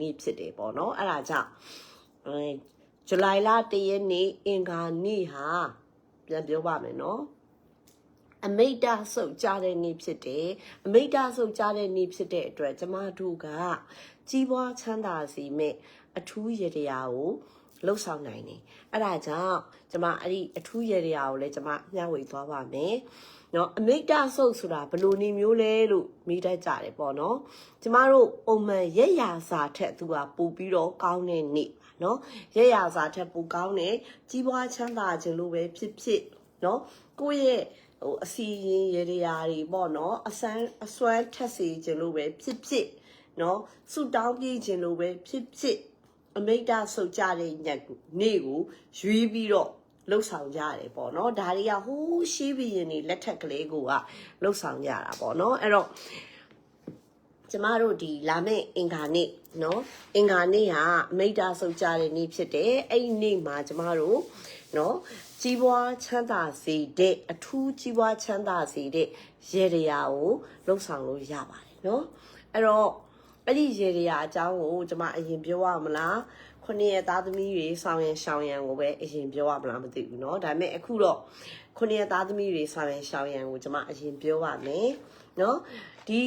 နေ့ဖြစ်တယ်ပေါ့နော်အဲ့ဒါကြောင့်အဲဇူလိုင်လ၁ရက်နေ့အင်္ဂါနေ့ဟာပြန်ပြောပါမယ်နော်အမိတ်တဆုတ်ကြတဲ့နေ့ဖြစ်တယ်အမိတ်တဆုတ်ကြတဲ့နေ့ဖြစ်တဲ့အတွက်ကျမတို့ကကြီးပွားချမ်းသာစီမဲ့အထူးရတရားကိုလှုပ်ဆောင်နိုင်တယ်အဲ့ဒါကြောင့်ကျမအဲ့ဒီအထူးရတရားကိုလည်းကျမမျှဝေသွားပါမယ် နော်အမိတ်တဆုပ်ဆိုတာဘယ်လိုနေမျိုးလဲလို့မိတတ်ကြတယ်ပေါ့နော်ကျမတို့ပုံမှန်ရက်ရာစာထက်သူကပို့ပြီးတော့ကောင်းတဲ့နေ့ပါနော်ရက်ရာစာထက်ပိုကောင်းတဲ့ကြီးပွားချမ်းသာခြင်းလို့ပဲဖြစ်ဖြစ်နော်ကိုယ့်ရဲ့ဟိုအစီရင်ရတရားတွေပေါ့နော်အစမ်းအစွမ်းထက်စီခြင်းလို့ပဲဖြစ်ဖြစ်နော်ဆူတောင်းပြေးခြင်းလို့ပဲဖြစ်ဖြစ်အမိတ်တဆုပ်ကြတဲ့ညက်ကိုနေ့ကိုရွေးပြီးတော့ လှုပ်ဆောင်ကြရတယ်ပေါ့နော်ဒါတွေကဟိုးရှိပြီးရင်နေလက်ထက်ကလေးကိုကလှုပ်ဆောင်ကြတာပေါ့နော်အဲ့တော့ကျမတို့ဒီလာမယ့်အင်္ဂါနေ့နော်အင်္ဂါနေ့ဟာအမိတ်တဆုပ်ကြတဲ့နေ့ဖြစ်တယ်အဲ့ဒီနေ့မှာကျမတို့နော်ကြီးပွားချမ်းသာစေတဲ့အထူးကြီးပွားချမ်းသာစေတဲ့ရေတရားကိုလှုပ်ဆောင်လို့ရပါတယ်နော်အဲ့တော့အဲ့ဒီရေတရားအကြောင်းကိုကျမအရင်ပြောရမလား ခုနှစ်ရဲ့သားသမီးတွေဆောင်ရန်ရှောင်ရန်ကိုပဲအရင်ပြောရမလားမသိဘူးเนาะဒါပေမဲ့အခုတော့ခုနှစ်ရဲ့သားသမီးတွေဆောင်ရန်ရှောင်ရန်ကိုကျမအရင်ပြောပါမယ်เนาะဒီ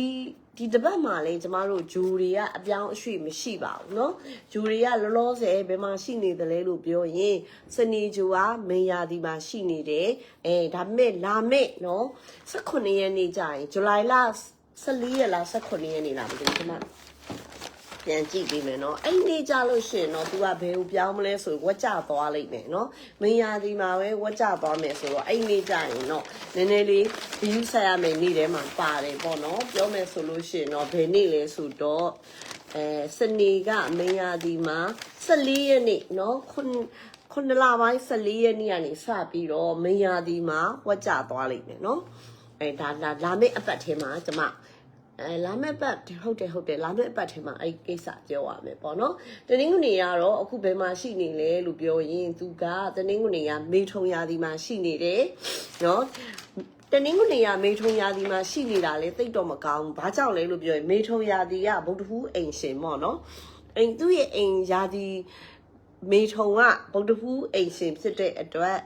ဒီတပတ်မှာလဲကျမတို့ဂျူတွေကအပြောင်းအရွှေ့မရှိပါဘူးเนาะဂျူတွေကလောလောဆယ်ဘယ်မှာရှိနေသလဲလို့ပြောရင်စနေဂျူကမင်ယာဒီမှာရှိနေတယ်အဲဒါပေမဲ့လာမဲ့เนาะ18ရက်နေ့ကျရင်ဇူလိုင်လ14ရက်လား18ရက်နေ့လားမသိဘူးကျမ ပြန်ကြည့်ပြီးမယ်နော်အဲ့ဒီကြလို့ရှိရင်တော့ तू ကဘယ်ကိုပြောင်းမလဲဆိုဝက်ကြသွားလိမ့်မယ်နော်မင်းရာဒီမှာပဲဝက်ကြသွားမယ်ဆိုတော့အဲ့ဒီကြရင်တော့နည်းနည်းလေးဘီးဆက်ရမယ်နေ့ထဲမှာပါတယ်ပေါ့နော်ပြောမယ်ဆိုလို့ရှိရင်တော့ဘယ်နေ့လဲဆိုတော့အဲစနေကမင်းရာဒီမှာ14ရက်နေ့နော်ခုခုနလပိုင်း14ရက်နေ့ကနေစပြီးတော့မင်းရာဒီမှာဝက်ကြသွားလိမ့်မယ်နော်အဲဒါလာလာမယ့်အပတ်ထဲမှာကျမ အဲလာမယ့်ပတ်ဟုတ်တယ်ဟုတ်တယ်လာမယ့်ပတ်ထဲမှာအဲ့ဒီကိစ္စပြောရမယ်ပေါ့နော်တနင်္ဂနွေကတော့အခုဘယ်မှာရှိနေလဲလို့ပြောရင်သူကတနင်္ဂနွေကမေထုံရာသီမှာရှိနေတယ်နော်တနင်္ဂနွေကမေထုံရာသီမှာရှိနေတာလေတိတ်တော့မကောင်းဘူးဘာကြောင့်လဲလို့ပြောရင်မေထုံရာသီကဗုဒ္ဓဟူးအိမ်ရှင်ပေါ့နော်အိမ်သူ့ရဲ့အိမ်ရာသီမေထုံကဗုဒ္ဓဟူးအိမ်ရှင်ဖြစ်တဲ့အတွက်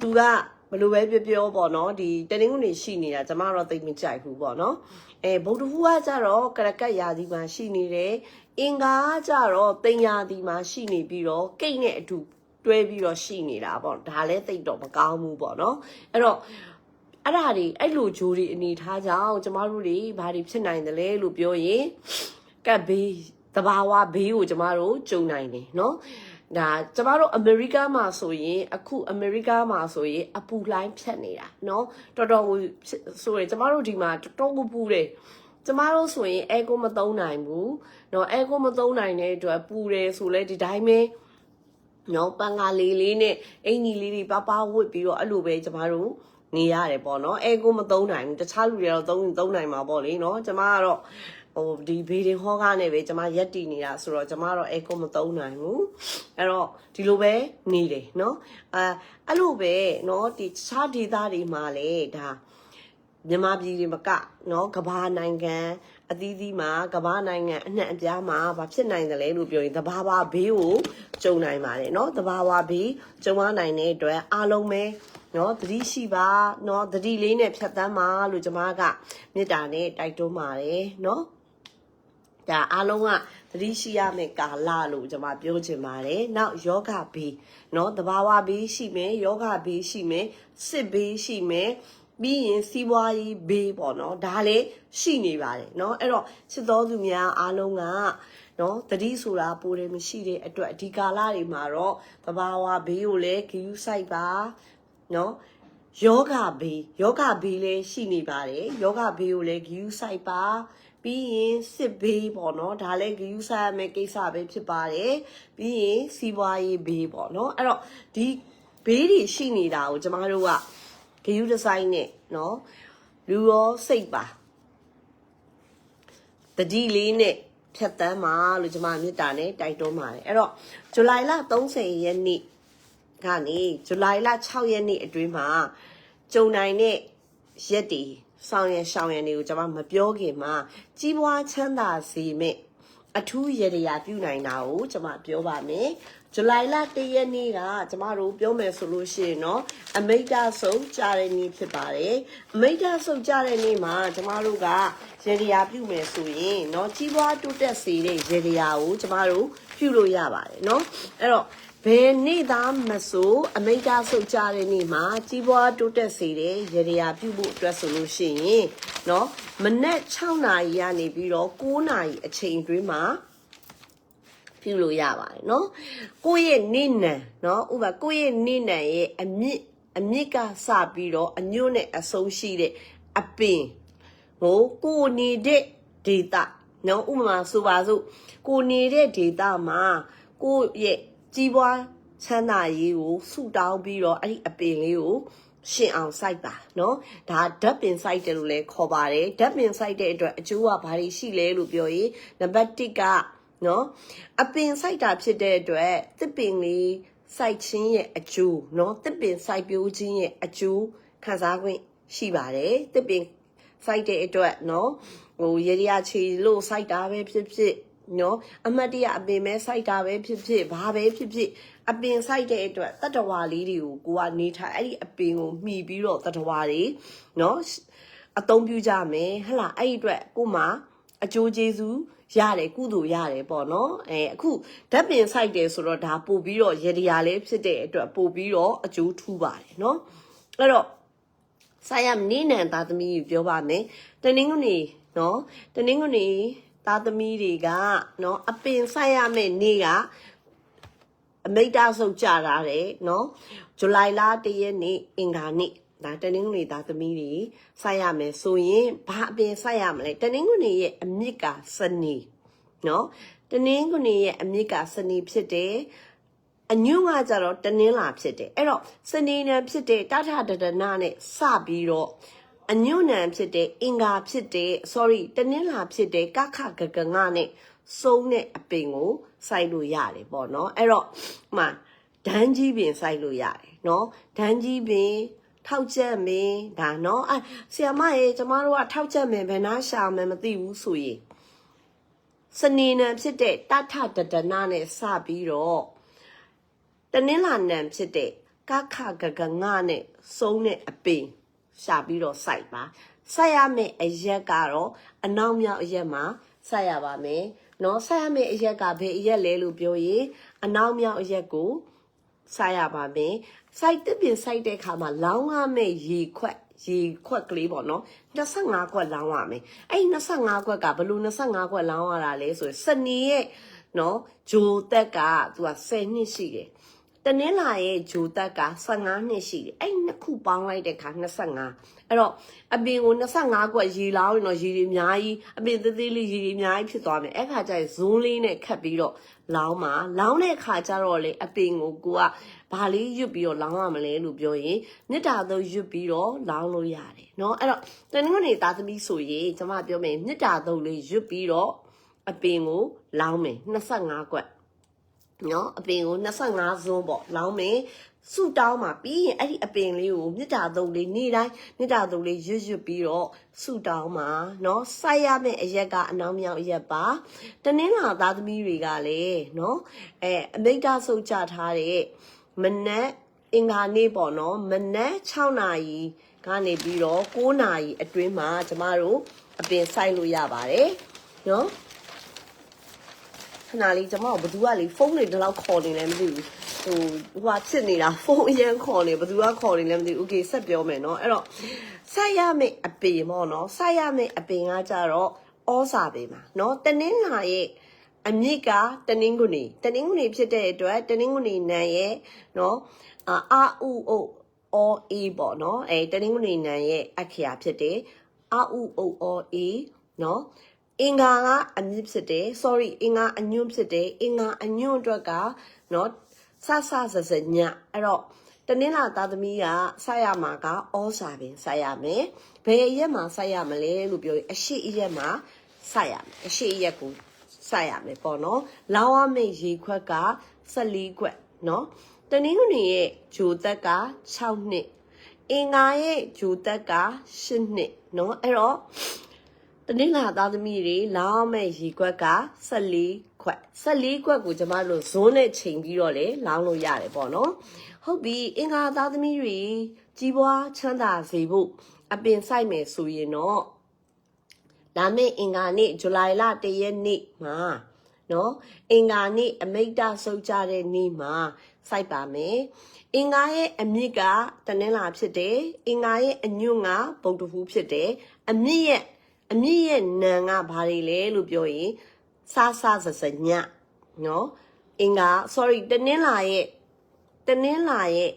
သူက ဘယ်လိုပဲပြောပြောပေါ့နော်ဒီတနင်္ဂနွေရှိနေတာကျမတော့သိပ်မကြိုက်ဘူးပေါ့နော်အဲဗုဒ္ဓဟူးကကြတော့ကရကတ်ရာသီမှာရှိနေတယ်အင်္ဂါကကြတော့တင်ရာသီမှာရှိနေပြီးတော့ကိတ်နဲ့အတူတွဲပြီးတော့ရှိနေတာပေါ့ဒါလည်းသိပ်တော့မကောင်းဘူးပေါ့နော်အဲ့တော့အဲ့ဒါတွေအဲ့လိုဂျိုးတွေအနေထားကြောင့်ကျမတို့တွေဘာတွေဖြစ်နိုင်တယ်လဲလို့ပြောရင်ကတ်ဘေးတဘာဝဘေးကိုကျမတို့ကြုံနိုင်တယ်နော် ဒါကျမတို့အမေရိကမှာဆိုရင်အခုအမေရိကမှာဆိုရင်အပူလိုင်းဖြတ်နေတာเนาะတော်တော်ကိုဆိုရင်ကျမတို့ဒီမှာတော်တော်ကိုပူတယ်ကျမတို့ဆိုရင်အဲကိုမသုံးနိုင်ဘူးเนาะအဲကိုမသုံးနိုင်တဲ့အတွက်ပူတယ်ဆိုလဲဒီတိုင်းပဲနော်ပန်ကားလေးလေးနဲ့အင်ကြီးလေးတွေပပဝတ်ပြီးတော့အဲ့လိုပဲကျမတို့နေရတယ်ပေါ့နော်အဲကိုမသုံးနိုင်ဘူးတခြားလူတွေကတော့သုံးသုံးနိုင်မှာပေါ့လေနော်ကျမကတော့ ဟိုဒီဘေဒင်ဟောကားနဲ့ပဲကျမရက်တည်နေတာဆိုတော့ကျမတော့အဲကိုမသုံးနိုင်ဘူးအဲ့တော့ဒီလိုပဲနေတယ်နော်အဲအဲ့လိုပဲနော်ဒီတခြားဒေသတွေမှာလည်းဒါမြန်မာပြည်တွေမကနော်ကဘာနိုင်ငံအသီးသီးမှာကဘာနိုင်ငံအနှံ့အပြားမှာဘာဖြစ်နိုင်တယ်လဲလို့ပြောရင်တဘာဝဘေးကိုကြုံနိုင်ပါတယ်เนาะတဘာဝဘေးကြုံရနိုင်တဲ့အတွက်အားလုံးပဲเนาะသတိရှိပါเนาะသတိလေးနဲ့ဖြတ်သန်းပါလို့ကျွန်မကမေတ္တာနဲ့တိုက်တွန်းပါတယ်เนาะ ဒါအားလုံးကသတိရှိရမယ့်ကာလလို့ကျွန်မပြောချင်ပါတယ်။နောက်ယောဂဘေးเนาะတဘာဝဘေးရှိမယ်ယောဂဘေးရှိမယ်စစ်ဘေးရှိမယ်ပြီးရင်စီးပွားရေးဘေးပေါ့နော်ဒါလည်းရှိနေပါတယ်เนาะအဲ့တော့စစ်တော်သူများအားလုံးကနော်တတိဆိုတာပိုတယ်မရှိတဲ့အတွက်ဒီကာလတွေမှာတော့တဘာဝဘေးကိုလည်းဂယူးဆိုင်ပါနော်ယောဂဘေးယောဂဘေးလည်းရှိနေပါတယ်ယောဂဘေးကိုလည်းဂယူးဆိုင်ပါ ပြီးရင်စစ်ဘေးပေါ့နော်ဒါလည်းဂယူးဆိုင်ရမယ့်ကိစ္စပဲဖြစ်ပါတယ်ပြီးရင်စီးပွားရေးဘေးပေါ့နော်အဲ့တော့ဒီဘေးတွေရှိနေတာကိုကျမတို့ကဂယူးဒီဇိုင်းနဲ့နော်လူရောစိတ်ပါတတိလေးနဲ့ဖြတ်တန်းပါလို့ကျမမေတ္တာနဲ့တိုက်တွန်းပါတယ်အဲ့တော့ဇူလိုင်လ30ရက်နေ့ကနေဇူလိုင်လ6ရက်နေ့အတွင်းမှာကြုံနိုင်တဲ့ရက်တွေ ဆောင်ရရှောင်ရတွေကိုကျွန်မမပြောခင်မှာကြီးပွားချမ်းသာစေမယ့်အထူးရရရာပြုနိုင်တာကိုကျွန်မပြောပါမယ်ဇူလိုင်လ၁ရက်နေ့ကကျွန်မတို့ပြောမယ်ဆိုလို့ရှိရင်เนาะအမိတ်တဆုပ်ကြတဲ့နေ့ဖြစ်ပါတယ်အမိတ်တဆုပ်ကြတဲ့နေ့မှာကျွန်မတို့ကရရရာပြုမယ်ဆိုရင်เนาะကြီးပွားတိုးတက်စေတဲ့ရရရာကိုကျွန်မတို့ပြုလို့ရပါတယ်เนาะအဲ့တော့ ဘယ်နေ့သားမဆိုအမိတ်တဆုပ်ကြတဲ့နေ့မှာကြီးပွားတိုးတက်စေတဲ့ရရရာပြုဖို့အတွက်ဆိုလို့ရှိရင်เนาะမနက်6နာရီကနေပြီးတော့9နာရီအချိန်အတွင်းမှာ ပြုလို့ရပါတယ်เนาะကိုယ့်ရဲ့နေနံเนาะဥပမာကိုယ့်ရဲ့နေနံရဲ့အမြင့်အမြင့်ကစပြီးတော့အညွန့်နဲ့အဆုံးရှိတဲ့အပင်ဟိုကိုယ်နေတဲ့ဒေတာเนาะဥပမာဆိုပါစို့ကိုယ်နေတဲ့ဒေတာမှာကိုယ့်ရဲ့ ကြီးပွားချမ်းသာရေးကိုဆုတောင်းပြီးတော့အဲ့ဒီအပင်လေးကိုရှင်အောင်စိုက်ပါเนาะဒါဓာတ်ပင်စိုက်တယ်လို့လည်းခေါ်ပါတယ်ဓာတ်ပင်စိုက်တဲ့အတွက်အကျိုးကဘာတွေရှိလဲလို့ပြောရင်နံပါတ်1ကနော်အပင်စိုက်တာဖြစ်တဲ့အတွက်တစ်ပင်လေးစိုက်ခြင်းရဲ့အကျိုးနော်တစ်ပင်စိုက်ပျိုးခြင်းရဲ့အကျိုးခံစား권ရှိပါတယ်တစ်ပင်စိုက်တဲ့အတွက်နော်ဟိုရေရချီလို့စိုက်တာပဲဖြစ်ဖြစ် နော်အမတ်တရအပင်ပဲစိုက်တာပဲဖြစ်ဖြစ်ဘာပဲဖြစ်ဖြစ်အပင်စိုက်တဲ့အတွက်တတဝါလေးတွေကိုကိုကနေထားအဲ့ဒီအပင်ကိုမှီပြီးတော့တတဝါတွေနော်အသုံးပြုကြမယ်ဟဟလားအဲ့ဒီအတွက်ကိုမှအကျိုးကျေးဇူးရတယ်ကုသိုလ်ရတယ်ပေါ့နော်အဲအခုဓာတ်ပင်ဆိုင်တယ်ဆိုတော့ဒါပို့ပြီးတော့ရေဒီယာလေးဖြစ်တဲ့အတွက်ပို့ပြီးတော့အကျိုးထူးပါတယ်နော်အဲ့တော့ဆိုင်ရနေနံသားသမီးကိုပြောပါမယ်တနင်္ဂနွေနော်တနင်္ဂနွေ သားသမီးတွေကနော်အပင်ဆိုင်ရမယ့်နေ့ကအမိတ်တဆုပ်ကြတာတဲ့နော်ဇူလိုင်လ၁ရက်နေ့အင်္ဂါနေ့ဒါတနင်္ဂနွေသားသမီးတွေစိုက်ရမယ်ဆိုရင်ဘာအပင်စိုက်ရမလဲတနင်္ဂနွေရဲ့အမြစ်ကစနေနော်တနင်္ဂနွေရဲ့အမြစ်ကစနေဖြစ်တယ်အညွန့်ကကြတော့တနင်္လာဖြစ်တယ်အဲ့တော့စနေနံဖြစ်တဲ့တထဒဒနာနဲ့စပြီးတော့ အညွန့်နံဖြစ်တဲ့အင်္ဂါဖြစ်တဲ့ sorry တနင်္လာဖြစ်တဲ့ကခဂဂငနဲ့စုံတဲ့အပင်ကိုစိုက်လို့ရတယ်ပေါ့နော်အဲ့တော့ဟိုဒန်းကြီးပင်စိုက်လို့ရတယ်နော်ဒန်းကြီးပင်ထောက်ချက်မင်းဒါနော်အဲဆီယမရေကျမတို့ကထောက်ချက်မင်းဘယ်နာရှာမယ်မသိဘူးဆိုရင်စနေနံဖြစ်တဲ့တထတဒနာနဲ့စပြီးတော့တနင်္လာနံဖြစ်တဲ့ကခဂဂငနဲ့စုံတဲ့အပင် ရှာပြီးတော့စိုက်ပါစိုက်ရမယ့်အရက်ကတော့အနောက်မြောက်အရက်မှာစိုက်ရပါမယ်နော်စိုက်ရမယ့်အရက်ကဘယ်အရက်လဲလို့ပြောရင်အနောက်မြောက်အရက်ကိုစိုက်ရပါမယ်စိုက်တစ်ပင်စိုက်တဲ့အခါမှာလောင်းရမယ့်ရေခွက်ရေခွက်ကလေးပေါ့နော်25ခွက်လောင်းရမယ်အဲ့25ခွက်ကဘလို့25ခွက်လောင်းရတာလဲဆိုရင်စနေရဲ့နော်ဂျိုတက်ကသူက10နှစ်ရှိတယ် တနင်္လာရဲ့ဂျိုတက်က15နှစ်ရှိတယ်အဲ့နှစ်ခုပေါင်းလိုက်တဲ့အခါ25အဲ့တော့အပင်ကို25ခွက်ရေလောင်းရင်တော့ရေတွေအများကြီးအပင်သေးသေးလေးရေတွေအများကြီးဖြစ်သွားမယ်အဲ့ခါကျရင်ဇွန်းလေးနဲ့ခတ်ပြီးတော့လောင်းပါလောင်းတဲ့အခါကျတော့လေအပင်ကိုကိုကဘာလေးရွတ်ပြီးတော့လောင်းရမလဲလို့ပြောရင်မေတ္တာသုံးရွတ်ပြီးတော့လောင်းလို့ရတယ်เนาะအဲ့တော့တနင်္ဂနွေသားသမီးဆိုရင်ကျွန်မပြောမယ်မေတ္တာသုံးလေးရွတ်ပြီးတော့အပင်ကိုလောင်းမယ်25ခွက် နော်အပင်ကို25ဇွန်းပေါ့လောင်းမယ်ဆူတောင်းမှာပြီးရင်အဲ့ဒီအပင်လေးကိုမြစ်တာသုံးလေးနေ့တိုင်းမြစ်တာသုံးလေးရွတ်ရွတ်ပြီးတော့ဆူတောင်းမှာเนาะစိုက်ရမယ့်အရက်ကအနောက်မြောက်အရက်ပါတနင်္လာသားသမီးတွေကလည်းเนาะအဲအမိတ်တာဆုတ်ကြထားတဲ့မနက်အင်္ဂါနေ့ပေါ့နော်မနက်6နာရီကနေပြီးတော့9နာရီအတွင်းမှာကျမတို့အပင်စိုက်လို့ရပါတယ်နော် ခဏလေးကျမတို့ဘသူကလေဖုန်းတွေဒီလောက်ခေါ်နေလဲမသိဘူးဟိုဟိုကဖြစ်နေတာဖုန်းအရင်ခေါ်နေဘသူကခေါ်နေလဲမသိဘူးโอเคဆက်ပြောမယ်နော်အဲ့တော့စိုက်ရမယ့်အပင်ပေါ့နော်စိုက်ရမယ့်အပင်ကကြတော့ဩစာပင်ပါနော်တနင်္လာရဲ့အမြစ်ကတနင်္ဂနွေတနင်္ဂနွေဖြစ်တဲ့အတွက်တနင်္ဂနွေနံရဲ့နော်အာအာဥအိုအောအေပေါ့နော်အဲတနင်္ဂနွေနံရဲ့အခရာဖြစ်တယ်အာဥအိုအောအေနော် အင်္ဂါကအမြင့်ဖြစ်တယ် sorry အင်္ဂါအညွန့်ဖြစ်တယ်အင်္ဂါအညွန့်အတွက်ကနော်ဆဆဆဆညအဲ့တော့တနင်္လာသားသမီးကဆက်ရမှာကဩစာပင်ဆက်ရမယ်ဘယ်ရက်မှာဆက်ရမလဲလို့ပြောရင်အရှိအရက်မှာဆက်ရမယ်အရှိအရက်ကိုဆက်ရမယ်ပေါ့နော်လောင်းရမယ့်ရေခွက်က14ခွက်နော်တနင်္ဂနွေရဲ့ဂျိုသက်က6နှစ် အင်္ဂါရဲ့ဂျိုသက်က8နှစ်เนาะအဲ့တော့ တနင်္လာသားသမီးတွေလောင်းမဲ့ရေခွက်က14ခွက်14ခွက်ကိုကျမတို့ဇွန်းနဲ့ချိန်ပြီးတော့လေလောင်းလို့ရတယ်ပေါ့နော်ဟုတ်ပြီအင်္ဂါသားသမီးတွေကြီးပွားချမ်းသာစေဖို့အပင်ဆိုင်မယ်ဆိုရင်တော့လာမယ့်အင်္ဂါနေ့ဇူလိုင်လ1ရက်နေ့မှာနော်အင်္ဂါနေ့အမိတ်တဆုပ်ကြတဲ့နေ့မှာစိုက်ပါမယ်အင်္ဂါရဲ့အမြစ်ကတနင်္လာဖြစ်တယ်အင်္ဂါရဲ့အညွန့်ကဗုဒ္ဓဟူးဖြစ်တယ်အမြစ်ရဲ့ အမြစ်ရဲ့နံကဘာတွေလဲလို့ပြောရင်စစစစညနော်အင်္ဂါ sorry တနင်္လာရဲ့တနင်္လာရဲ့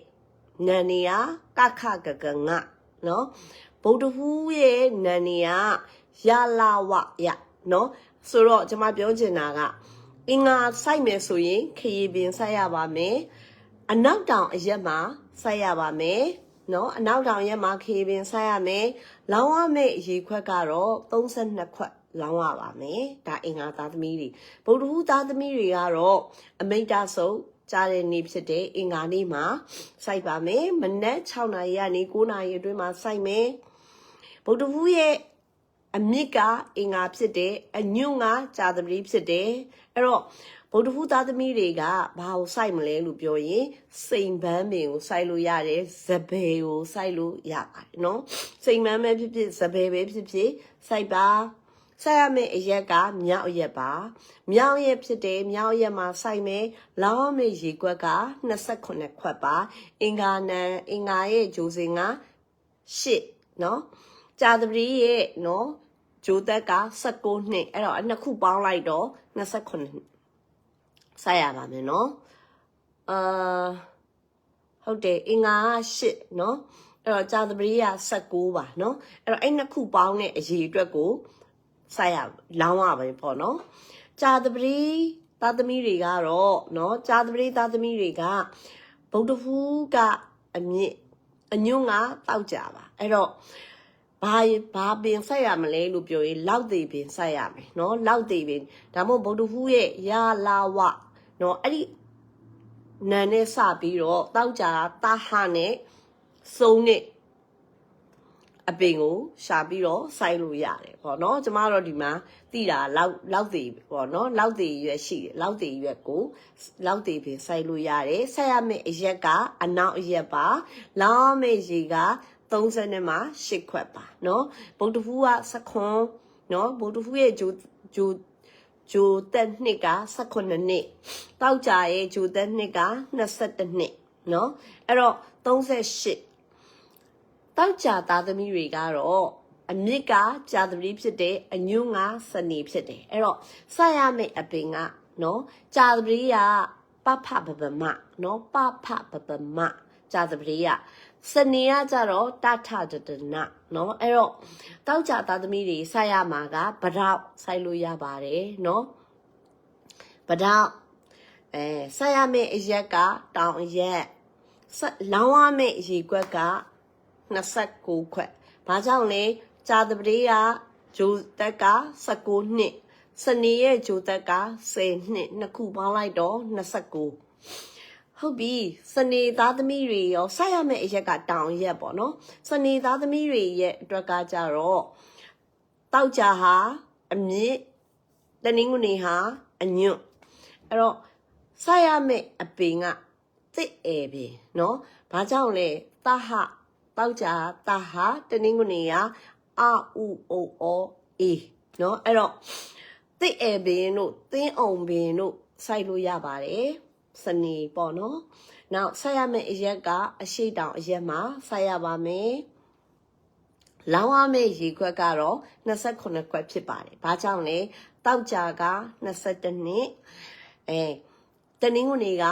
နံနေရကခကကငနော်ဗုဒ္ဓဟူးရဲ့နံနေရရလာဝရနော်ဆိုတော့ကျွန်မပြောချင်တာကအင်္ဂါစိုက်မယ်ဆိုရင်ခရီးပင်စိုက်ရပါမယ်အနောက်တောင်အရက်မှာစိုက်ရပါမယ် နော်အနောက်တောင်ရက်မှာခရီးပင်စိုက်ရမယ်လောင်းရမယ့်ရေခွက်ကတော့32ခွက်လောင်းရပါမယ်ဒါအင်္ဂါသားသမီးတွေဗုဒ္ဓဟူးသားသမီးတွေကတော့အမိတ်တဆုံးကြားတဲ့နေ့ဖြစ်တဲ့အင်္ဂါနေ့မှာစိုက်ပါမယ်မနက်6နာရီကနေ9နာရီအတွင်းမှာစိုက်မယ်ဗုဒ္ဓဟူးရဲ့အမြစ်ကအင်္ဂါဖြစ်တယ်အညွန့်ကကြာသပတိဖြစ်တယ်အဲ့တော့ ဗုဒ္ဓဟူးသားသမီးတွေကဘာကိုစိုက်မလဲလို့ပြောရင်စိန်ပန်းပင်ကိုစိုက်လို့ရတယ်ဇပယ်ကိုစိုက်လို့ရပါတယ်နော်စိန်ပန်းပဲဖြစ်ဖြစ်ဇပယ်ပဲဖြစ်ဖြစ်စိုက်ပါစိုက်ရမယ့်အရက်ကမြောက်အရက်ပါမြောက်ရက်ဖြစ်တယ်မြောက်ရက်မှာစိုက်မယ်လောင်းရမယ့်ရေခွက်က28ခွက်ပါအင်္ဂါနံအင်္ဂါရဲ့ဂျိုစင်က8နော်ကြာသပတိရဲ့နော်ဂျိုသက်က16နှစ်အဲ့တော့အနှစ်ခုပေါင်းလိုက်တော့28 ဆက်ရပါမယ်နော်အာဟုတ်တယ်အင်္ဂါက8နော်အဲ့တော့ကြာသပတိက16ပါနော်အဲ့တော့အဲ့နှစ်ခုပေါင်းတဲ့အရေးအတွက်ကိုဆက်ရလောင်းရပါပေါ့နော်ကြာသပတိသားသမီးတွေကတော့နော်ကြာသပတိသားသမီးတွေကဗုဒ္ဓဟူးကအမြင့်အညွန့်ကတောက်ကြပါအဲ့တော့ဘာဘာပင်ဆက်ရမလဲလို့ပြောရင်လောက်သေးပင်ဆက်ရမယ်เนาะလောက်သေးပင်ဒါမှမဟုတ်ဗုဒ္ဓဟူးရဲ့ရာလာဝ နော်အဲ့ဒီနန်နဲ့စပြီးတော့တောက်ကြတာဟနဲ့စုံနဲ့အပင်ကိုရှာပြီးတော့စိုက်လို့ရတယ်ပေါ့နော်ကျမတို့ဒီမှာတိတာလောက်လောက်သေးပေါ့နော်လောက်သေးရွက်ရှိတယ်လောက်သေးရွက်ကိုလောက်သေးပင်စိုက်လို့ရတယ်ဆက်ရမယ့်အရက်ကအနောက်အရက်ပါလောင်းမယ့်ရေက30နဲ့မှ8ခွက်ပါနော်ဗုဒ္ဓဖူးကစခွန်နော်ဗုဒ္ဓဖူးရဲ့ဂျိုဂျို ဂျိုတက်နှစ်က18နှစ်တောက်ကြရဲ့ဂျိုတက်နှစ်က22နှစ်เนาะအဲ့တော့38တောက်ကြသားသမီးတွေကတော့အမြစ်ကကြာသမီးဖြစ်တဲ့အညွန့်ကစနေဖြစ်တယ်အဲ့တော့စရမယ့်အပင်ကနော်ကြာသမီးကပဖပပမနော်ပဖပပမကြာသမီးက စနေကကြတော့တထတတနနော်အဲ့တော့တောက်ကြသားသမီးတွေဆိုက်ရမှာကဗရောက်ဆိုက်လို့ရပါတယ်နော်ဗရောက်အဲဆိုက်ရမယ့်အရက်ကတောင်အရက်လောင်းရမယ့်အရေခွက်က29ခွက်ဘာကြောင့်လဲကြာတပတိကဂျိုတက်က19နှစ်စနေရဲ့ဂျိုတက်က10နှစ်နှစ်ခုပေါင်းလိုက်တော့29 ဟုတ်ပြီစနေသားသမီးတွေရောဆက်ရမယ့်အရက်ကတောင်ရက်ပေါ့နော်စနေသားသမီးတွေရဲ့အတွက်ကကြတော့တောက်ကြဟာအမြင့်တနင်္ဂနွေဟာအညွန့်အဲ့တော့ဆက်ရမယ့်အပင်ကတစ်ဧပင်နော်ဘာကြောင့်လဲတဟတောက်ကြတဟာတနင်္ဂနွေဟာအာဥအိုအောအေနော်အဲ့တော့တစ်ဧပင်တို့သင်းအောင်ပင်တို့စိုက်လို့ရပါတယ် စနေပေါ့နော်။နောက်ဆက်ရမယ့်အရက်ကအရှိတောင်အရက်မှာဆက်ရပါမယ်။လောင်းရမယ့်ရေခွက်ကတော့28ခွက်ဖြစ်ပါတယ်။ဘာကြောင့်လဲ။တောက်ကြက22နှစ်အဲတနင်္ဂနွေက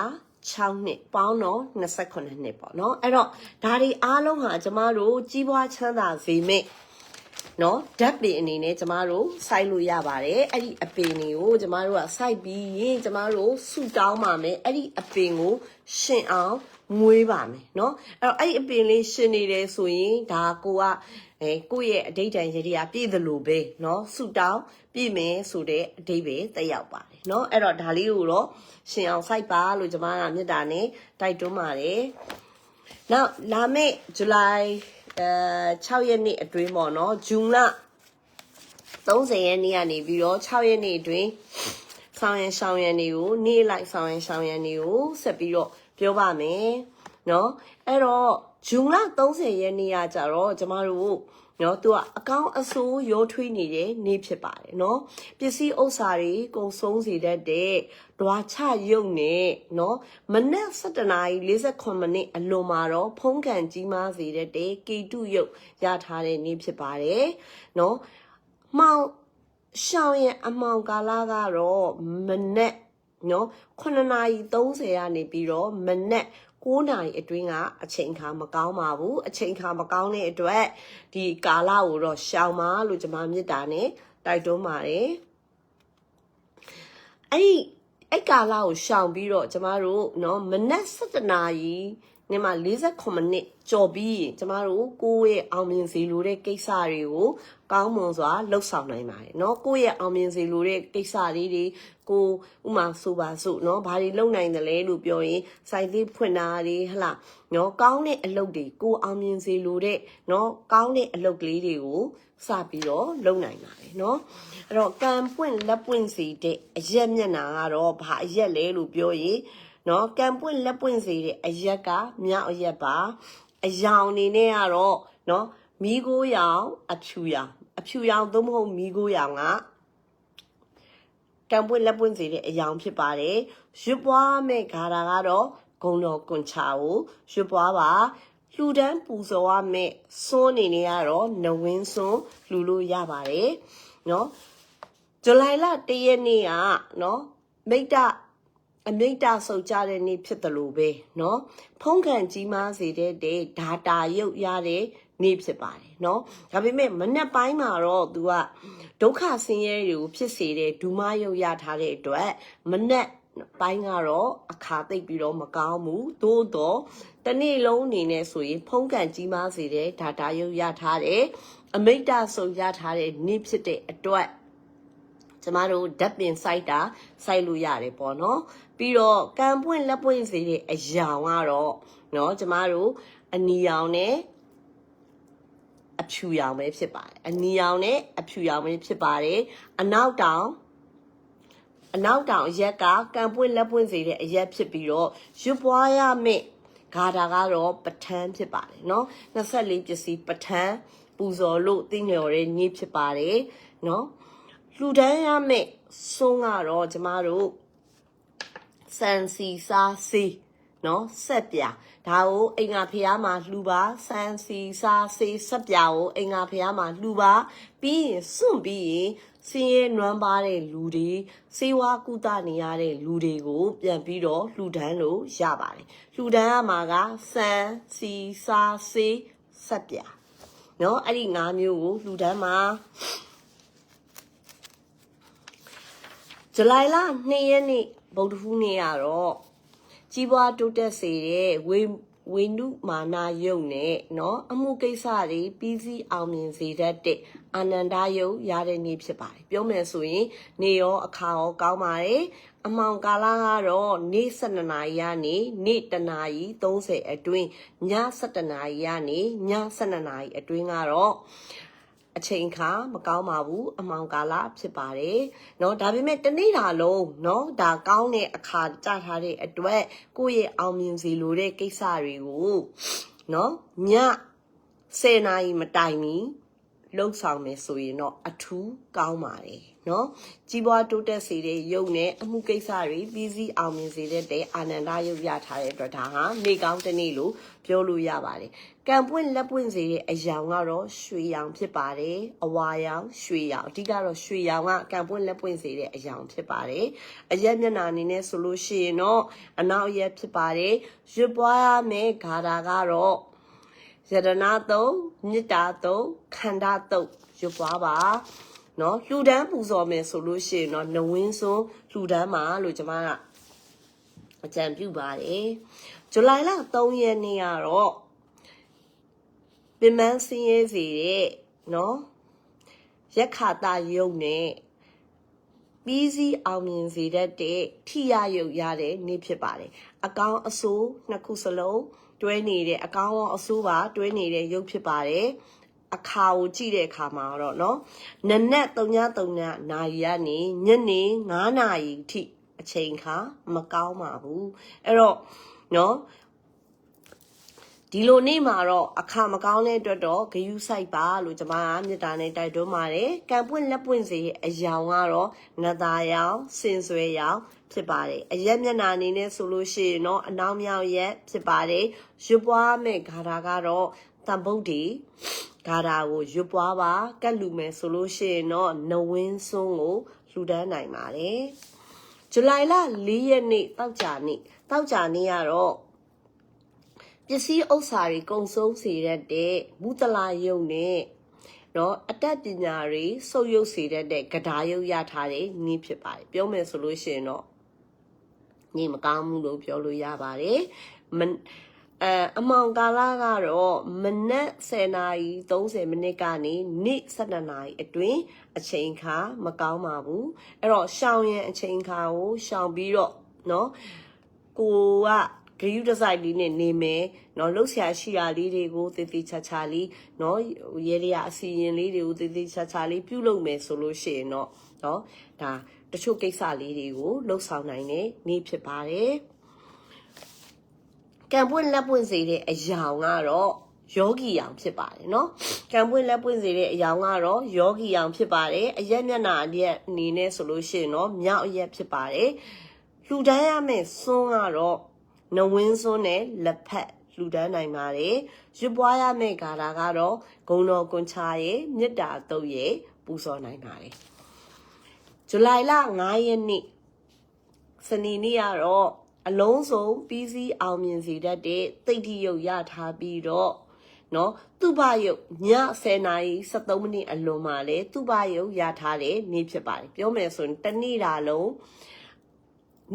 6နှစ်ပေါင်းတော့28နှစ်ပေါ့နော်အဲ့တော့ဒါတွေအားလုံးဟာကျမတို့ကြီးပွားချမ်းသာစေမယ့် နော်ဓာတ်ပင်အနေနဲ့ကျမတို့စိုက်လို့ရပါတယ်အဲ့ဒီအပင်တွေကိုကျမတို့ကစိုက်ပြီးရင်ကျမတို့ဆူတောင်းပါမယ်အဲ့ဒီအပင်ကိုရှင်အောင်မွေးပါမယ်เนาะအဲ့တော့အဲ့ဒီအပင်လေးရှင်နေတယ်ဆိုရင်ဒါကိုကအဲကိုယ့်ရဲ့အဋိဌံရည်ရပြည့်သလိုပဲเนาะဆူတောင်းပြည့်မယ်ဆိုတဲ့အဓိပ္ပာယ်တက်ရောက်ပါတယ်เนาะအဲ့တော့ဒါလေးကိုတော့ရှင်အောင်စိုက်ပါလို့ကျမကမေတ္တာနဲ့တိုက်တွန်းပါတယ် နောက်လာမယ့်ဇူလိုင် အဲ6ရက်နေ့အတွင်းပေါ့နော်ဂျွန်လ30ရက်နေ့ကနေပြီးတော့6ရက်နေ့အတွင်းဆောင်ရန်ရှောင်းရန်တွေကိုနေ့လိုက်ဆောင်ရန်ရှောင်းရန်တွေကိုဆက်ပြီးတော့ပြောပါမယ်เนาะအဲ့တော့ဂျွန်လ30ရက်နေ့ကကြတော့ကျမတို့ နော်သူကအကောင့်အဆိုးရိုးထွေးနေတဲ့နေ့ဖြစ်ပါတယ်နော်ပစ္စည်းဥစ္စာတွေကုန်ဆုံးစေတတ်တဲ့ဓွာချရုပ်နဲ့နော်မနက်7:49မိနစ်အလွန်မှာတော့ဖုံးကန်ကြီးမားစေတတ်တဲ့ကေတုရုပ်ရထားတဲ့နေ့ဖြစ်ပါတယ်နော်မှောင်ရှောင်းရဲ့အမှောင်ကာလကတော့မနက်နော်9:30ကနေပြီးတော့မနက် 9နာရီအတွင်းကအချိန်ခါမကောင်းပါဘူးအချိန်ခါမကောင်းတဲ့အတွက်ဒီကာလကိုတော့ရှောင်ပါလို့ကျွန်မမြစ်တာနဲ့တိုက်တွန်းပါတယ်အဲ့ဒီအဲ့ကာလကိုရှောင်ပြီးတော့ကျမတို့เนาะမနက်7နာရီ နေမှာ48မိနစ်ကြော်ပြီးရင်ကျမတို့ကိုယ့်ရဲ့အောင်မြင်စေလိုတဲ့ကိစ္စတွေကိုကောင်းမွန်စွာလှုပ်ဆောင်နိုင်ပါတယ်เนาะကိုယ့်ရဲ့အောင်မြင်စေလိုတဲ့ကိစ္စလေးတွေကိုဥမာဆိုပါစို့เนาะဘာတွေလုပ်နိုင်တယ်လဲလို့ပြောရင်စိုက်သေးဖွင့်တာတွေဟလာเนาะကောင်းတဲ့အလုပ်တွေကိုအောင်မြင်စေလိုတဲ့เนาะကောင်းတဲ့အလုပ်ကလေးတွေကိုစပြီးတော့လုပ်နိုင်ပါတယ်เนาะအဲ့တော့ကံပွင့်လက်ပွင့်စီတဲ့အရက်မျက်နာကတော့ဘာအရက်လဲလို့ပြောရင် နော်ကံပွင့်လက်ပွင့်စေတဲ့အရက်ကမြောက်အရက်ပါအယောင်အနေနဲ့ကတော့နော်မီးကိုရောင်အဖြူရောင်အဖြူရောင်သို့မဟုတ်မီးကိုရောင်ကကံပွင့်လက်ပွင့်စေတဲ့အယောင်ဖြစ်ပါတယ်ရွတ်ပွားမဲ့ဂါရာကတော့ဂုံတော်ကွန်ချာကိုရွတ်ပွားပါလှူဒန်းပူဇော်ရမယ့်စွန်းအနေနဲ့ကတော့နဝင်းစွန်းလှူလို့ရပါတယ်နော်ဇူလိုင်လ၁ရက်နေ့ကနော်မိတ်တ အမိတ်တဆုပ်ကြတဲ့နေ့ဖြစ်တယ်လို့ပဲเนาะဖုံးကန်ကြီးမားစေတဲ့ဒာတာရုပ်ရတဲ့နေ့ဖြစ်ပါတယ်เนาะဒါပေမဲ့မနက်ပိုင်းမှာတော့ तू ကဒုက္ခဆင်းရဲတွေကိုဖြစ်စေတဲ့ဒူမရုပ်ရထားတဲ့အတွက်မနက်ပိုင်းကတော့အခါသိပ်ပြီးတော့မကောင်းဘူးသို့တော့တနေ့လုံးအနေနဲ့ဆိုရင်ဖုံးကန်ကြီးမားစေတဲ့ဒာတာရုပ်ရထားတယ်အမိတ်တဆုပ်ရထားတဲ့နေ့ဖြစ်တဲ့အတွက်ကျမတို့ဓာတ်ပင်စိုက်တာစိုက်လို့ရတယ်ပေါ့နော် ပြီးတော့ကံပွင့်လက်ပွင့်စေတဲ့အယောင်ကတော့เนาะကျမတို့အနီရောင်နဲ့အဖြူရောင်ပဲဖြစ်ပါတယ်အနီရောင်နဲ့အဖြူရောင်ပဲဖြစ်ပါတယ်အနောက်တောင်အနောက်တောင်အရက်ကကံပွင့်လက်ပွင့်စေတဲ့အရက်ဖြစ်ပြီးတော့ရွပွားရမယ့်ဂါတာကတော့ပထန်းဖြစ်ပါတယ်เนาะ24ပစ္စည်းပထန်းပူဇော်လို့သိညော်တဲ့နေ့ဖြစ်ပါတယ်เนาะလှူဒန်းရမယ့်စွန်းကတော့ကျမတို့ စံစီစားစီနော်ဆက်ပြဒါကိုအင်္ဂါဖျားမှာလှူပါစံစီစားစီဆက်ပြကိုအင်္ဂါဖျားမှာလှူပါပြီးရင်စွန့်ပြီးရင်စင်းရဲနွမ်းပါတဲ့လူတွေစေဝါကုသနေရတဲ့လူတွေကို ပြန်ပြီးတော့လှူဒန်းလို့ရပါတယ်လှူဒန်းရမှာကစံစီစားစီဆက်ပြနော်အဲ့ဒီ၅မျိုးကိုလှူဒန်းမှာဇူလိုင်လ2ရက်နေ့ ဗုဒ္ဓဟူးနေ့ကတော့ကြီးပွားတိုးတက်စေတဲ့ဝေဝေနုမာနာယုတ်နဲ့เนาะအမှုကိစ္စတွေပြီးစီးအောင်မြင်စေတတ်တဲ့အာနန္ဒယုတ်ရတဲ့နေ့ဖြစ်ပါတယ်ပြောမယ်ဆိုရင်နေရောအခါရောကောင်းပါတယ်အမောင်ကာလကတော့နေ့7နာရီကနေနေ့တနာရီ30အတွင်းည7နာရီကနေည7နာရီအတွင်းကတော့ အချိန်ခါမကောင်းပါဘူးအမောင်ကာလဖြစ်ပါတယ်เนาะဒါပေမဲ့တနေ့တာလုံးเนาะဒါကောင်းတဲ့အခါကြထားတဲ့အတွက်ကိုယ့်ရဲ့အောင်မြင်စီလိုတဲ့ကိစ္စတွေကိုเนาะည10နာရီမတိုင်မီလှုပ်ဆောင်မယ်ဆိုရင်တော့အထူးကောင်းပါတယ် နော်ကြီးပွားတိုးတက်စေတဲ့ယုံနဲ့အမှုကိစ္စတွေပြီးစီးအောင်မြင်စေတဲ့တဲ့အာနန္ဒယုတ်ရထားတဲ့အတွက်ဒါဟာနေကောင်းတစ်နေ့လို့ပြောလို့ရပါတယ်ကံပွင့်လက်ပွင့်စေတဲ့အယောင်ကတော့ရွှေရောင်ဖြစ်ပါတယ်အဝါရောင်ရွှေရောင်အဓိကတော့ရွှေရောင်ကကံပွင့်လက်ပွင့်စေတဲ့အယောင်ဖြစ်ပါတယ်အရက်မျက်နှာအနေနဲ့ဆိုလို့ရှိရင်တော့အနောက်ရက်ဖြစ်ပါတယ်ရွတ်ပွားရမယ်ဂါတာကတော့ယတနာသုံးမြစ်တာသုံးခန္ဓာသုံးရွတ်ပွားပါ နော်လှူဒန်းပူဇော်မယ်ဆိုလို့ရှိရင်တော့နဝင်းစွန်းလှူဒန်းမှာလို့ကျွန်မကအကြံပြုပါတယ်ဇူလိုင်လ3ရက်နေ့ကတော့ပင်မစင်းရဲစီတဲ့နော်ရက်ခါတာယုံနဲ့ပြီးစီးအောင်မြင်စေတတ်တဲ့ထိရယုတ်ရတဲ့နေ့ဖြစ်ပါတယ်အကောင်းအဆိုးနှစ်ခုစလုံးတွဲနေတဲ့အကောင်းရောအဆိုးပါတွဲနေတဲ့ရုပ်ဖြစ်ပါတယ် အခါကိုကြည့်တဲ့အခါမှာတော့เนาะနနက်3:3နာရီကနေညနေ9နာရီထိအချိန်ခါမကောင်းပါဘူးအဲ့တော့เนาะဒီလိုနေ့မှာတော့အခါမကောင်းတဲ့အတွက်တော့ဂယုဆိုင်ပါလို့ကျွန်မကမြေတားနဲ့တိုက်တွန်းပါတယ်ကံပွင့်လက်ပွင့်စေအယောင်ကတော့နသားရောင်စင်ဆွဲရောင်ဖြစ်ပါတယ်အရက်မျက်နှာအနေနဲ့ဆိုလို့ရှိရင်တော့အနောက်မြောက်ရက်ဖြစ်ပါတယ်ရွပွားမဲ့ဂါထာကတော့တန်ပုတ် ဒါတာကိုရွတ်ပွားပါကတ်လူမယ်ဆိုလို့ရှိရင်တော့နဝင်းစွန်းကိုလှူဒန်းနိုင်ပါတယ်ဇူလိုင်လ၄ရက်နေ့တောက်ကြနေ့တောက်ကြနေ့ကတော့ပစ္စည်းဥစ္စာတွေကုံဆုံးစေတတ်တဲ့မူတလာယုံနဲ့တော့အတတ်ပညာတွေစုပ်ယုပ်စေတတ်တဲ့ကဒါယုတ်ရထားတဲ့နည်းဖြစ်ပါတယ်ပြောမယ်ဆိုလို့ရှိရင်တော့ညီမကောင်းဘူးလို့ပြောလို့ရပါတယ် အဲအမောင်ကာလကတော့မနက်10နာရီ30မိနစ်ကနေနေ့12နာရီအတွင်းအချိန်ခါမကောင်းပါဘူးအဲ့တော့ရှောင်းရင်အချိန်ခါကိုရှောင်းပြီးတော့เนาะကိုက ဂရုတစိုက်လေးနဲ့နေမယ်เนาะလှုပ်ရှားရှိတာလေးတွေကိုတည်တည်ချာချာလေးเนาะရေရရအစီရင်လေးတွေကိုတည်တည်ချာချာလေးပြုလုပ်မယ်ဆိုလို့ရှိရင်တော့เนาะဒါတချို့ကိစ္စလေးတွေကိုလှုပ်ဆောင်နိုင်တဲ့နေ့ဖြစ်ပါတယ် ကံပွင့်လက်ပွင့်စေတဲ့အရာကတော့ယောဂီအောင်ဖြစ်ပါတယ်နော်ကံပွင့်လက်ပွင့်စေတဲ့အရာကတော့ယောဂီအောင်ဖြစ်ပါတယ်အရက်မျက်နာအရက်အနေနဲ့ဆိုလို့ရှိရင်တော့မြောက်အရက်ဖြစ်ပါတယ်လှူဒန်းရမယ့်စွန်းကတော့နဝင်းစွန်းနဲ့လက်ဖက်လှူဒန်းနိုင်ပါတယ်ရွပွားရမယ့်ဂါရာကတော့ဂုံတော်ကွန်ချာရဲ့မြစ်တာတုပ်ရဲ့ပူဇော်နိုင်ပါတယ်ဇူလိုင်လ9ရက်နေ့စနေနေ့ကတော့ အလုံးစုံပြီးစီးအောင်မြင်စေတတ်တဲ့တိတ်တိယုတ်ရထားပြီးတော့နော်သူဘယုတ်ည10နာရီ73မိနစ်အလွန်မှာလဲသူဘယုတ်ရထားတဲ့နေ့ဖြစ်ပါတယ်ပြောမယ်ဆိုရင်တနေ့တာလုံး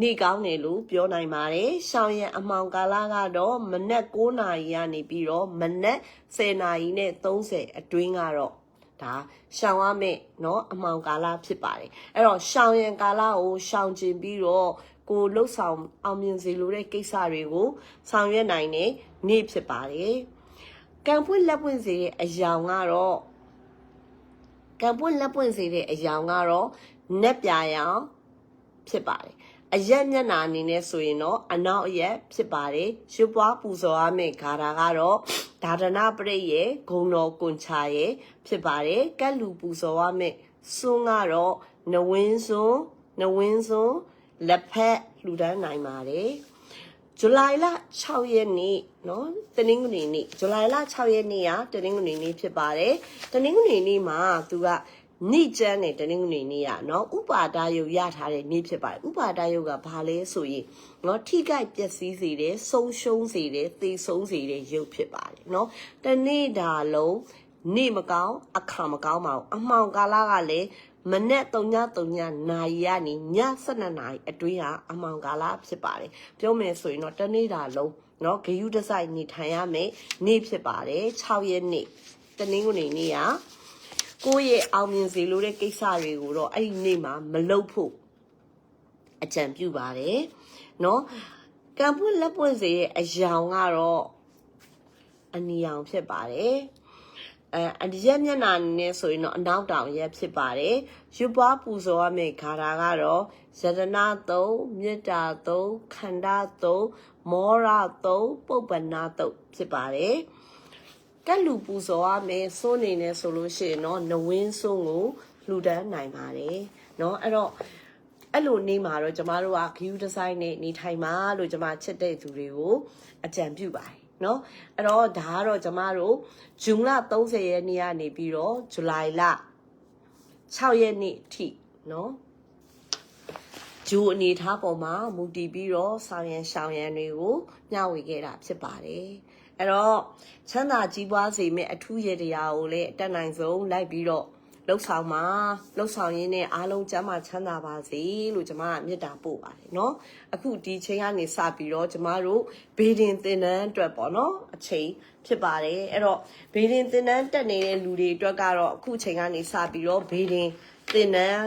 နေကောင်းတယ်လို့ပြောနိုင်ပါတယ်။ရှောင်းရံအမှောင်ကာလကတော့မနက်9နာရီကနေပြီးတော့မနက်10နာရီနဲ့30အတွင်းကတော့ဒါရှောင်းရမယ်เนาะအမှောင်ကာလဖြစ်ပါတယ်။အဲ့တော့ရှောင်းရံကာလကိုရှောင်းကျင်ပြီးတော့ ကိုလှုပ်ဆောင်အောင်မြင်စေလိုတဲ့ကိစ္စတွေကိုဆောင်ရွက်နိုင်တဲ့နေ့ဖြစ်ပါတယ်။ကံပွင့်လက်ပွင့်စေတဲ့အယောင်ကတော့ကံပွင့်လက်ပွင့်စေတဲ့အယောင်ကတော့နက်ပြာရောင်ဖြစ်ပါတယ်။အရက်မျက်နှာအနေနဲ့ဆိုရင်တော့အနောက်အရက်ဖြစ်ပါတယ်ရွှေပွားပူဇော်ရမယ့်ဂါထာကတော့ဒါဒနာပရိတ်ရဲ့ဂုံတော်ကွန်ချာရဲ့ဖြစ်ပါတယ်ကက်လူပူဇော်ရမယ့်စွန်းကတော့နဝင်းစွန်းနဝင်းစွန်း လက်ဖက်လှူဒန်းနိုင်ပါတယ်ဇူလိုင်လ6ရက်နေ့เนาะတနင်္ဂနွေနေ့ဇူလိုင်လ6ရက်နေ့ကတနင်္ဂနွေနေ့ဖြစ်ပါတယ်တနင်္ဂနွေနေ့မှာသူက နေ့ကျန်းနဲ့တနင်္ဂနွေနေ့ကเนาะဥပါဒယုတ်ရထားတဲ့နေ့ဖြစ်ပါတယ်ဥပါဒယုတ်ကဘာလဲဆိုရင်เนาะထိခိုက်ပျက်စီးစေတယ်ဆုံးရှုံးစေတယ်သေဆုံးစေတဲ့ယုတ်ဖြစ်ပါတယ်เนาะတနေ့တာလုံး နေ့မကောင်းအခါမကောင်းပါဘူးအမှောင်ကာလကလည်းမနေ့3ည3ညနာရီကနေည7နာရီအတွင်းဟာအမှောင်ကာလဖြစ်ပါတယ်ပြောမယ်ဆိုရင်တော့တနေ့တာလုံးเนาะဂယုတစိုက်နေထိုင်ရမယ်နေ့ဖြစ်ပါတယ်6ရက်နေ့တနင်္ဂနွေနေ့က ကိုယ့်ရဲ့အောင်မြင်စေလိုတဲ့ကိစ္စတွေကိုတော့အဲ့ဒီနေ့မှာမလုပ်ဖို့အကြံပြုပါတယ်เนาะကံပွင့်လက်ပွင့်စေရဲ့အယောင်ကတော့အနီရောင်ဖြစ်ပါတယ် အဲအဒီရက်မျက်နှာအနေနဲ့ဆိုရင်တော့အနောက်တောင်ရက်ဖြစ်ပါတယ်ရွပွားပူဇော်ရမယ့်ဂါထာကတော့ယတနာသုံးမေတ္တာသုံးခန္ဓာသုံးမောရသုံးပုပ္ပနာသုံးဖြစ်ပါတယ် ကက်လူပူဇော်ရမယ်စိုးနေနေဆိုလို့ရှိရင်တော့နဝင်းစိုးကိုလှူဒန်းနိုင်ပါတယ်เนาะအဲ့တော့အဲ့လိုနေမှာတော့ကျမတို့ကဂယူဒီဇိုင်းနဲ့နေထိုင်ပါလို့ကျမချစ်တဲ့သူတွေကိုအကြံပြုပါတယ် เนาะအဲ့တော့ဒါကတော့ကျမတို့ဇွန်လ30ရက်နေ့ကနေပြီးတော့ဇူလိုင်လ6ရက်နေ့အထိเนาะဂျူအနေထားပေါ်မှာမူတည်ပြီးတော့ဆောင်ရန်ရှောင်ရန်တွေကိုမျှဝေခဲ့တာဖြစ်ပါတယ်အဲ့တော့ချမ်းသာကြီးပွားစေမယ့်အထူးရတရားကိုလည်းအတက်နိုင်ဆုံးလိုက်ပြီးတော့ လှုပ်ဆောင်ပါလှုပ်ဆောင်ရင်းနဲ့အားလုံးကျမ်းမာချမ်းသာပါစေလို့ကျမကမေတ္တာပို့ပါတယ်เนาะအခုဒီချိန်ကနေစပြီးတော့ကျမတို့ဘေးဒင်သင်တန်းအတွက်ပေါ့เนาะအချိန်ဖြစ်ပါတယ်အဲ့တော့ဘေးဒင်သင်တန်းတက်နေတဲ့လူတွေအတွက်ကတော့အခုချိန်ကနေစပြီးတော့ဘေးဒင်သင်တန်း